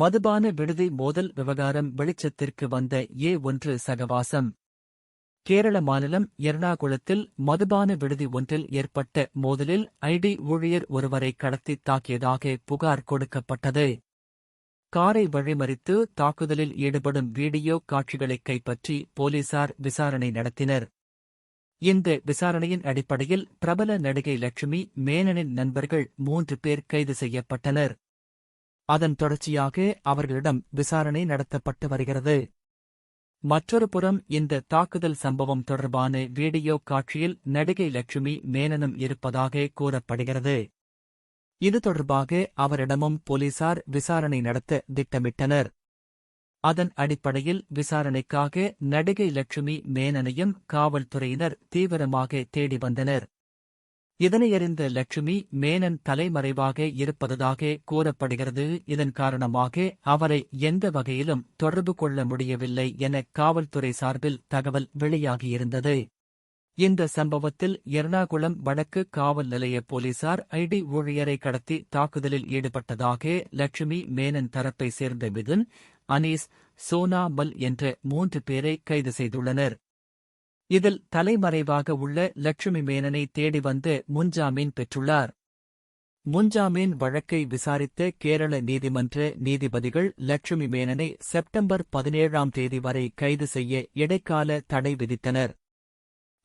மதுபான விடுதி மோதல் விவகாரம் வெளிச்சத்திற்கு வந்த ஏ ஒன்று சகவாசம். கேரள மாநிலம் எர்ணாகுளத்தில் மதுபான விடுதி ஒன்றில் ஏற்பட்ட மோதலில் ஐடி ஊழியர் ஒருவரை கடத்தி தாக்கியதாக புகார் கொடுக்கப்பட்டது. காரை வழிமறித்து தாக்குதலில் ஈடுபடும் வீடியோ காட்சிகளை கைப்பற்றி போலீசார் விசாரணை நடத்தினர். இந்த விசாரணையின் அடிப்படையில் பிரபல நடிகை லட்சுமி மேனனின் நண்பர்கள் மூன்று பேர் கைது செய்யப்பட்டனர். அதன் தொடர்ச்சியாக அவர்களிடம் விசாரணை நடத்தப்பட்டு வருகிறது. மற்றொரு புறம் இந்த தாக்குதல் சம்பவம் தொடர்பான வீடியோ காட்சியில் நடிகை லட்சுமி மேனனும் இருப்பதாக கூறப்படுகிறது. இது தொடர்பாக அவரிடமும் போலீசார் விசாரணை நடத்த திட்டமிட்டனர். அதன் அடிப்படையில் விசாரணைக்காக நடிகை லட்சுமி மேனனையும் காவல்துறையினர் தீவிரமாக தேடி வந்தனர். இதனையறிந்த லட்சுமி மேனன் தலைமறைவாக இருப்பதாக கூறப்படுகிறது. இதன் காரணமாக அவரை எந்த வகையிலும் தொடர்பு கொள்ள முடியவில்லை என காவல்துறை சார்பில் தகவல் வெளியாகியிருந்தது. இந்த சம்பவத்தில் எர்ணாகுளம் வடக்கு காவல் நிலைய போலீசார் ஐடி ஊழியரை கடத்தி தாக்குதலில் ஈடுபட்டதாக லட்சுமி மேனன் தரப்பை சேர்ந்த மிதுன் அனீஸ் சோனா மல் என்ற மூன்று பேரை கைது செய்துள்ளனர். இதில் தலைமறைவாக உள்ள லட்சுமி மேனனை தேடி வந்து முன்ஜாமீன் பெற்றுள்ளார். முன்ஜாமீன் வழக்கை விசாரித்த கேரள நீதிமன்ற நீதிபதிகள் லட்சுமி மேனனை செப்டம்பர் பதினேழாம் தேதி வரை கைது செய்ய இடைக்கால தடை விதித்தனர்.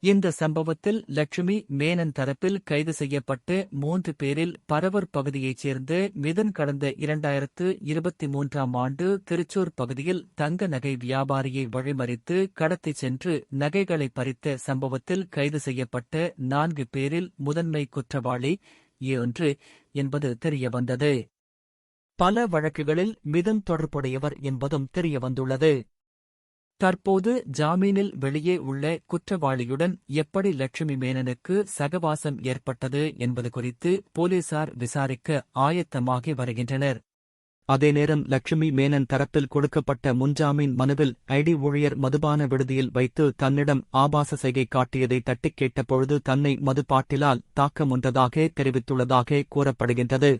இந்த சம்பவத்தில் லட்சுமி மேனன் தரப்பில் கைது செய்யப்பட்டு மூன்று பேரில் பரவர் பகுதியைச் சேர்ந்து மிதன் கடந்த இரண்டாயிரத்து இருபத்தி மூன்றாம் ஆண்டு திருச்சூர் பகுதியில் தங்க நகை வியாபாரியை வழிமறித்து கடத்திச் சென்று நகைகளை பறித்த சம்பவத்தில் கைது செய்யப்பட்ட நான்கு பேரில் முதன்மை குற்றவாளி ஒன்று என்பது தெரியவந்தது. பல வழக்குகளில் மிதன் தொடர்புடையவர் என்பதும் தெரியவந்துள்ளது. தற்போது ஜாமீனில் வெளியே உள்ள குற்றவாளியுடன் எப்படி லட்சுமி மேனனுக்கு சகவாசம் ஏற்பட்டது என்பது குறித்து போலீசார் விசாரிக்க ஆயத்தமாகி வருகின்றனர். அதே நேரம் லட்சுமி மேனன் தரப்பில் கொடுக்கப்பட்ட முன்ஜாமீன் மனுவில் ஐடி ஊழியர் மதுபான விடுதியில் வைத்து தன்னிடம் ஆபாச செய்கை காட்டியதை தட்டிக் கேட்டபொழுது தன்னை மதுபாட்டிலால் தாக்க முன்றதாக தெரிவித்துள்ளதாக கூறப்படுகின்றது.